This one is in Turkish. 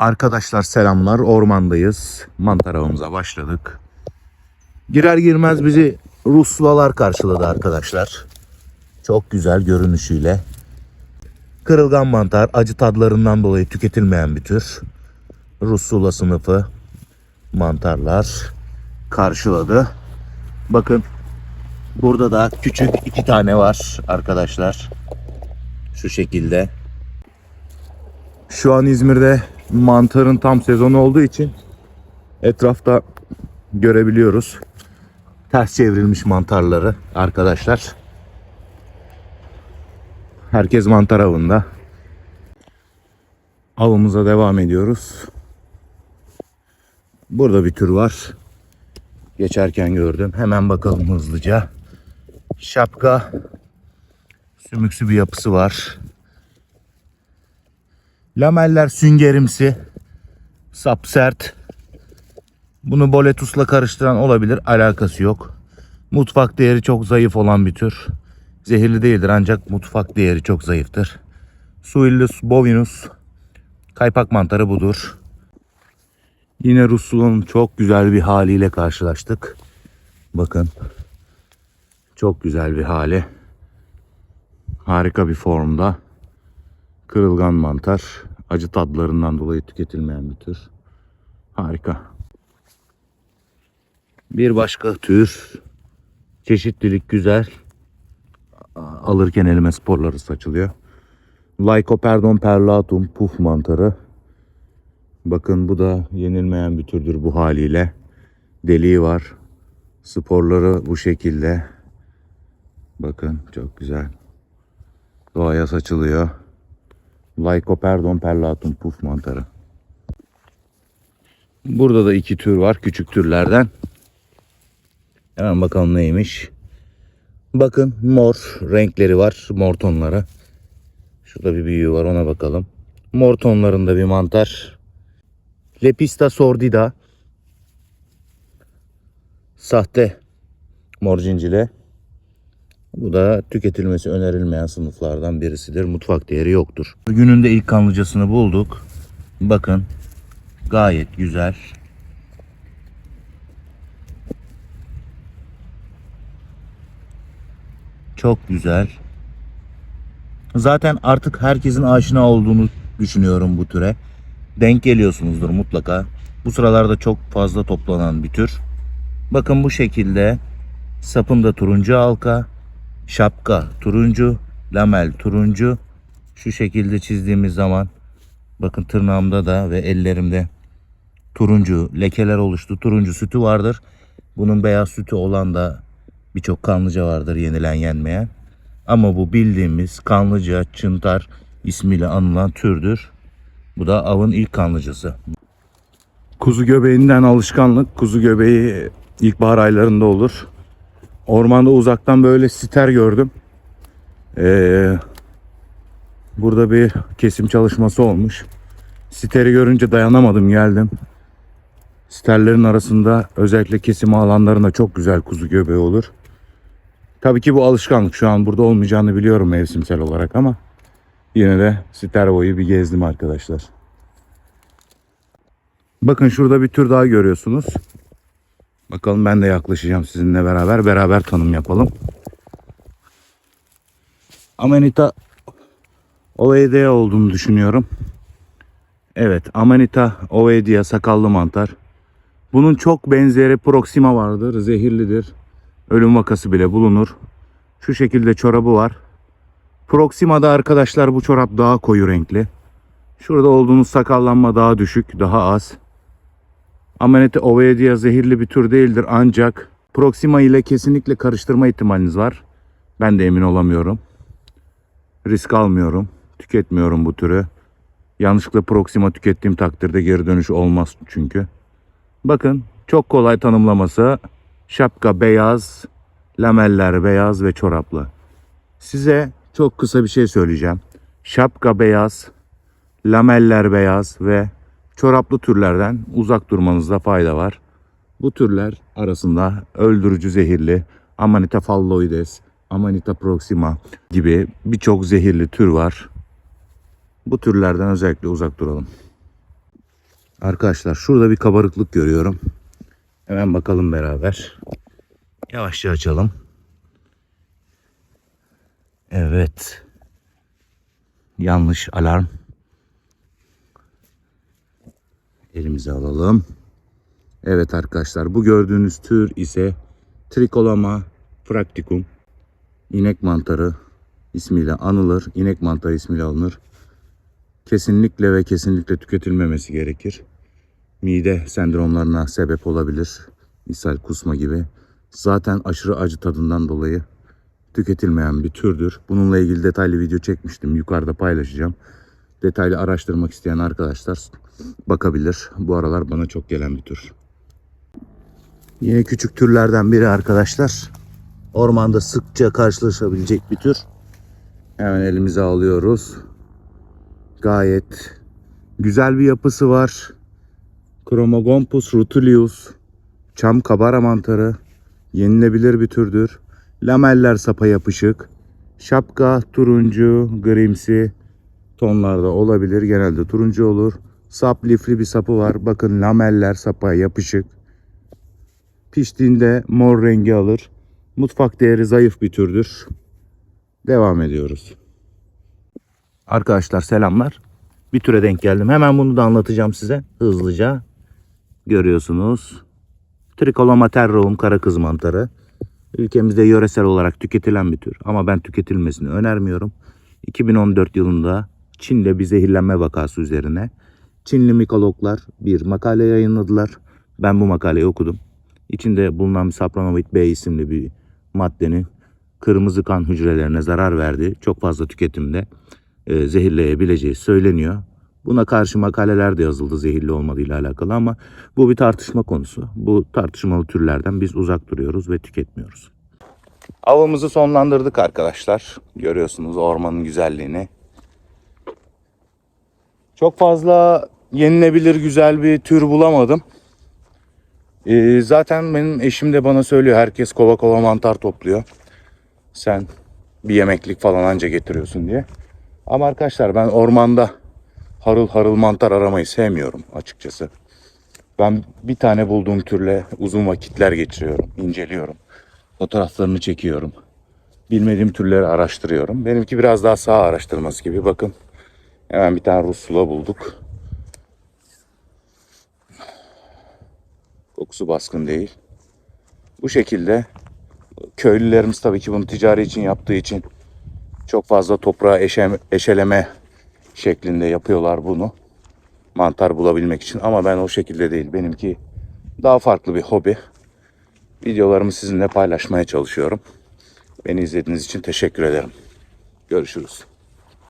Arkadaşlar selamlar. Ormandayız. Mantar avımıza başladık. Girer girmez bizi Ruslalar karşıladı arkadaşlar. Çok güzel görünüşüyle. Kırılgan mantar acı tadlarından dolayı tüketilmeyen bir tür. Russula sınıfı mantarlar karşıladı. Bakın burada da küçük iki tane var arkadaşlar. Şu şekilde. Şu an İzmir'de mantarın tam sezonu olduğu için etrafta görebiliyoruz. Ters çevrilmiş mantarları arkadaşlar. Herkes mantar avında. Avımıza devam ediyoruz. Burada bir tür var. Geçerken gördüm. Hemen bakalım hızlıca. Şapka. Sümüksü bir yapısı var. Lameller süngerimsi. Sap sert. Bunu boletusla karıştıran olabilir. Alakası yok. Mutfak değeri çok zayıf olan bir tür. Zehirli değildir ancak mutfak değeri çok zayıftır. Suillus bovinus. Kaypak mantarı budur. Yine Russul'un çok güzel bir haliyle karşılaştık. Bakın. Çok güzel bir hali. Harika bir formda. Kırılgan mantar. Acı tadlarından dolayı tüketilmeyen bir tür. Harika. Bir başka tür. Çeşitlilik güzel. Alırken elime sporları saçılıyor. Lycoperdon perlatum puf mantarı. Bakın bu da yenilmeyen bir türdür bu haliyle. Deliği var. Sporları bu şekilde. Bakın çok güzel. Doğaya saçılıyor. Lycoperdon perlatum puf mantarı. Burada da iki tür var küçük türlerden. Hemen bakalım neymiş. Bakın mor renkleri var. Mor tonları. Şurada bir büyüğü var ona bakalım. Mor tonlarında bir mantar. Lepista sordida. Sahte mor cincile. Bu da tüketilmesi önerilmeyen sınıflardan birisidir. Mutfak değeri yoktur. Gününde ilk kanlıcasını bulduk. Bakın gayet güzel. Çok güzel. Zaten artık herkesin aşina olduğunu düşünüyorum bu türe. Denk geliyorsunuzdur mutlaka. Bu sıralarda çok fazla toplanan bir tür. Bakın bu şekilde sapında turuncu halka, şapka turuncu, lamel turuncu. Şu şekilde çizdiğimiz zaman bakın tırnağımda da ve ellerimde turuncu lekeler oluştu. Turuncu sütü vardır. Bunun beyaz sütü olan da birçok kanlıca vardır yenilen yenmeyen. Ama bu bildiğimiz kanlıca çıntar ismiyle anılan türdür. Bu da avın ilk kanlıcası. Kuzu göbeğinden alışkanlık. Kuzu göbeği ilkbahar aylarında olur. Ormanda uzaktan böyle siter gördüm. Ee, burada bir kesim çalışması olmuş. Siteri görünce dayanamadım geldim. Siterlerin arasında özellikle kesim alanlarında çok güzel kuzu göbeği olur. Tabii ki bu alışkanlık şu an burada olmayacağını biliyorum mevsimsel olarak ama yine de siter boyu bir gezdim arkadaşlar. Bakın şurada bir tür daha görüyorsunuz. Bakalım ben de yaklaşacağım sizinle beraber. Beraber tanım yapalım. Amanita ovoidea olduğunu düşünüyorum. Evet Amanita ovoidea sakallı mantar. Bunun çok benzeri Proxima vardır. Zehirlidir. Ölüm vakası bile bulunur. Şu şekilde çorabı var. Proxima'da arkadaşlar bu çorap daha koyu renkli. Şurada olduğunuz sakallanma daha düşük, daha az. Amanete ovoidea zehirli bir tür değildir ancak Proxima ile kesinlikle karıştırma ihtimaliniz var. Ben de emin olamıyorum. Risk almıyorum. Tüketmiyorum bu türü. Yanlışlıkla Proxima tükettiğim takdirde geri dönüş olmaz çünkü. Bakın çok kolay tanımlaması. Şapka beyaz, lameller beyaz ve çoraplı. Size çok kısa bir şey söyleyeceğim. Şapka beyaz, lameller beyaz ve çoraplı türlerden uzak durmanızda fayda var. Bu türler arasında öldürücü zehirli Amanita phalloides, Amanita proxima gibi birçok zehirli tür var. Bu türlerden özellikle uzak duralım. Arkadaşlar şurada bir kabarıklık görüyorum. Hemen bakalım beraber. Yavaşça açalım. Evet. Yanlış alarm. Elimize alalım. Evet arkadaşlar bu gördüğünüz tür ise Tricoloma practicum. İnek mantarı ismiyle anılır. İnek mantarı ismiyle alınır. Kesinlikle ve kesinlikle tüketilmemesi gerekir. Mide sendromlarına sebep olabilir. Misal kusma gibi. Zaten aşırı acı tadından dolayı tüketilmeyen bir türdür. Bununla ilgili detaylı video çekmiştim. Yukarıda paylaşacağım. Detaylı araştırmak isteyen arkadaşlar bakabilir. Bu aralar bana çok gelen bir tür. Yine küçük türlerden biri arkadaşlar. Ormanda sıkça karşılaşabilecek bir tür. Hemen elimize alıyoruz. Gayet güzel bir yapısı var. Chromogompus rutulius. Çam kabara mantarı. Yenilebilir bir türdür. Lameller sapa yapışık. Şapka turuncu, grimsi tonlarda olabilir. Genelde turuncu olur. Sap lifli bir sapı var. Bakın lameller sapa yapışık. Piştiğinde mor rengi alır. Mutfak değeri zayıf bir türdür. Devam ediyoruz. Arkadaşlar selamlar. Bir türe denk geldim. Hemen bunu da anlatacağım size hızlıca. Görüyorsunuz. Tricoloma terroum kara kız mantarı. Ülkemizde yöresel olarak tüketilen bir tür ama ben tüketilmesini önermiyorum. 2014 yılında Çin'de bir zehirlenme vakası üzerine Çinli mikologlar bir makale yayınladılar. Ben bu makaleyi okudum. İçinde bulunan sapranoid B isimli bir maddenin kırmızı kan hücrelerine zarar verdiği çok fazla tüketimde e, zehirleyebileceği söyleniyor. Buna karşı makaleler de yazıldı zehirli olmadığıyla alakalı ama bu bir tartışma konusu. Bu tartışmalı türlerden biz uzak duruyoruz ve tüketmiyoruz. Avımızı sonlandırdık arkadaşlar. Görüyorsunuz ormanın güzelliğini. Çok fazla yenilebilir güzel bir tür bulamadım. Ee, zaten benim eşim de bana söylüyor herkes kova kova mantar topluyor. Sen bir yemeklik falan anca getiriyorsun diye. Ama arkadaşlar ben ormanda harıl harıl mantar aramayı sevmiyorum açıkçası. Ben bir tane bulduğum türle uzun vakitler geçiriyorum, inceliyorum. Fotoğraflarını çekiyorum. Bilmediğim türleri araştırıyorum. Benimki biraz daha sağ araştırması gibi. Bakın hemen bir tane Rusula bulduk. Kokusu baskın değil. Bu şekilde köylülerimiz tabii ki bunu ticari için yaptığı için çok fazla toprağa eşem, eşeleme şeklinde yapıyorlar bunu. Mantar bulabilmek için ama ben o şekilde değil. Benimki daha farklı bir hobi. Videolarımı sizinle paylaşmaya çalışıyorum. Beni izlediğiniz için teşekkür ederim. Görüşürüz.